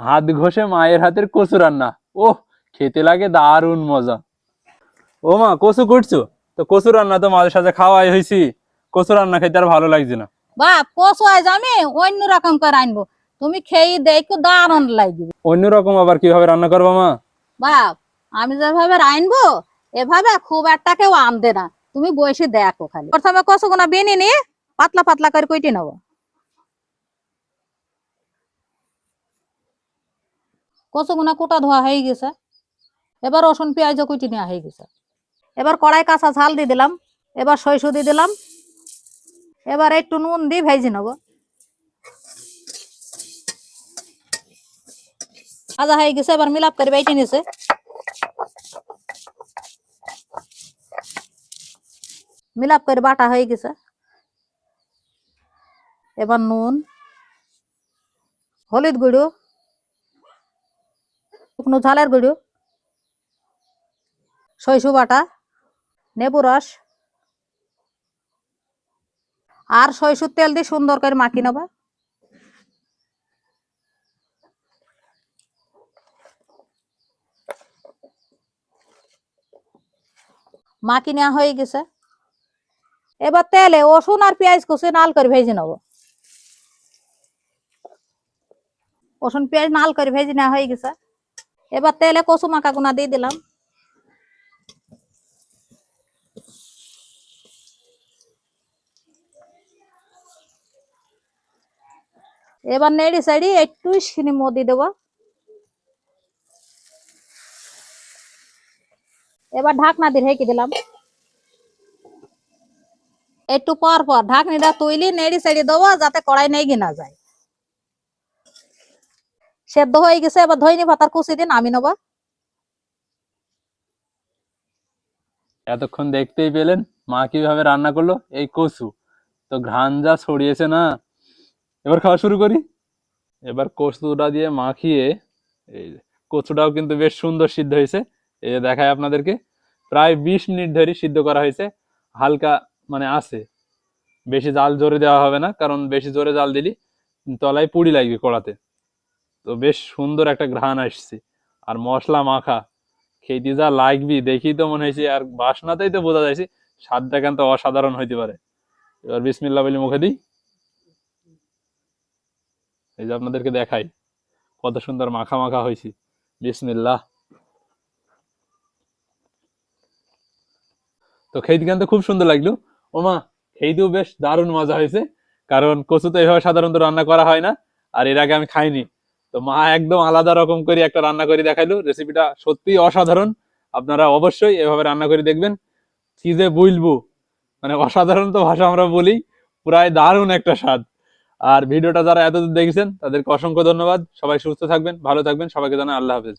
হাত ঘষে মায়ের হাতের কচু রান্না। ওহ খেতে লাগে দারুণ মজা। ও মা কচু কুটছো? তো কচু রান্না তো মাঝে সাথে খাওয়াই হয়েছি কচু রান্না খেতে আর ভালো লাগছে না। বাপ কচু আজ আমি অন্য রকম করে আনব। তুমি খেয়ে দেখো দারুণ লাগবে। অন্যরকম আবার কীভাবে রান্না করব মা? বাপ আমি যেভাবে আনব এভাবে খুব একটা কেউ আনবে না। তুমি বসে দেখো খালি। প্রথমে কচুগুনা বেনে নিয়ে পাতলা পাতলা করে কইটে নেব। কচুগুনা কোটা ধোয়া হয়ে গেছে। এবার রসুন, পেঁয়াজ কুইটি নেওয়া হয়ে গেছে। এবার কড়াই কাঁচা ঝাল দিয়ে দিলাম। এবার সরিষা দিয়ে দিলাম। এবার একটু নুন দিয়ে ভেজে নেব। ভাজা হয়ে গেছে, এবার মিলাপ করে বেটে নিছে মিলাপ করে বাটা হয়ে গেছে। এবার নুন, হলুদ গুঁড়ো শুকনো ঝালের গুঁড়ো? সইসু বাটা? নেবু রস? আর সইসুর তেল দিয়ে সুন্দর করে মাখি নেবা। মাখি নেওয়া হয়ে গেছে। এবার তেলে রসুন আর পেঁয়াজ কুচি নাল করে ভেজে নেব। রসুন, পেঁয়াজ নাল করে ভেজে নেওয়া হয়ে গেছে। এবার তেলে কচু মাখা গুনা দিয়ে দিলাম। এবার নেড়ি সাইডি একটু সিনি মদি দেবো। এবার ঢাকনা দিয়ে ঢেকে দিলাম। একটু পর পর ঢাকনিটা তুইলি নেড়ি সেড়ি দেবো যাতে কড়াই নেই না যায়। সেদ্ধ হয়ে গেছে, এবার ধইনি পাতার কুচি দিন আমি নেব। এতক্ষণ দেখতেই পেলেন মা কীভাবে রান্না করল? এই কচু। তো ঘ্রাণ যা ছড়িয়েছে না। এবার খাওয়া শুরু করি। এবার কচুটা দিয়ে মাখিয়ে, এই কচুটাও কিন্তু বেশ সুন্দর সিদ্ধ হয়েছে। এই যে দেখায় আপনাদেরকে। প্রায় বিশ মিনিট ধরে সিদ্ধ করা হয়েছে। হালকা মানে আছে। বেশি জাল জোরে দেওয়া হবে না, কারণ বেশি জোরে জাল দিলি তলায় পুড়ি লাগবে কড়াতে। তো বেশ সুন্দর একটা ঘ্রাণ আসছে। আর মশলা মাখা, খেতে যা লাগবি দেখি তো মনে হয়েছে, আর বাসনাতেই তো বোঝা যাচ্ছে, স্বাদটা কিন্তু অসাধারণ হইতে পারে। এবার বিসমিল্লা বলে মুখে দিই। এই যে আপনাদেরকে দেখাই, কত সুন্দর মাখা মাখা হয়েছে। বিসমিল্লাহ। তো খেতে কিন্তু খুব সুন্দর লাগল। ওমা, খেতেও বেশ দারুণ মজা হয়েছে, কারণ কচু তো এইভাবে সাধারণত রান্না করা হয় না, আর এর আগে আমি খাইনি। তো মা একদম আলাদা রকম করে একটা রান্না করে দেখাইলো। রেসিপিটা সত্যি অসাধারণ। আপনারা অবশ্যই এভাবে রান্না করে দেখবেন। চিজে যে বলব মানে অসাধারণ তো ভাষা আমরা বলি প্রায় দারুণ একটা স্বাদ। আর ভিডিওটা যারা এতদূর দেখেছেন, তাদেরকে অসংখ্য ধন্যবাদ। সবাই সুস্থ থাকবেন, ভালো থাকবেন। সবাইকে জানাই আল্লাহ হাফেজ।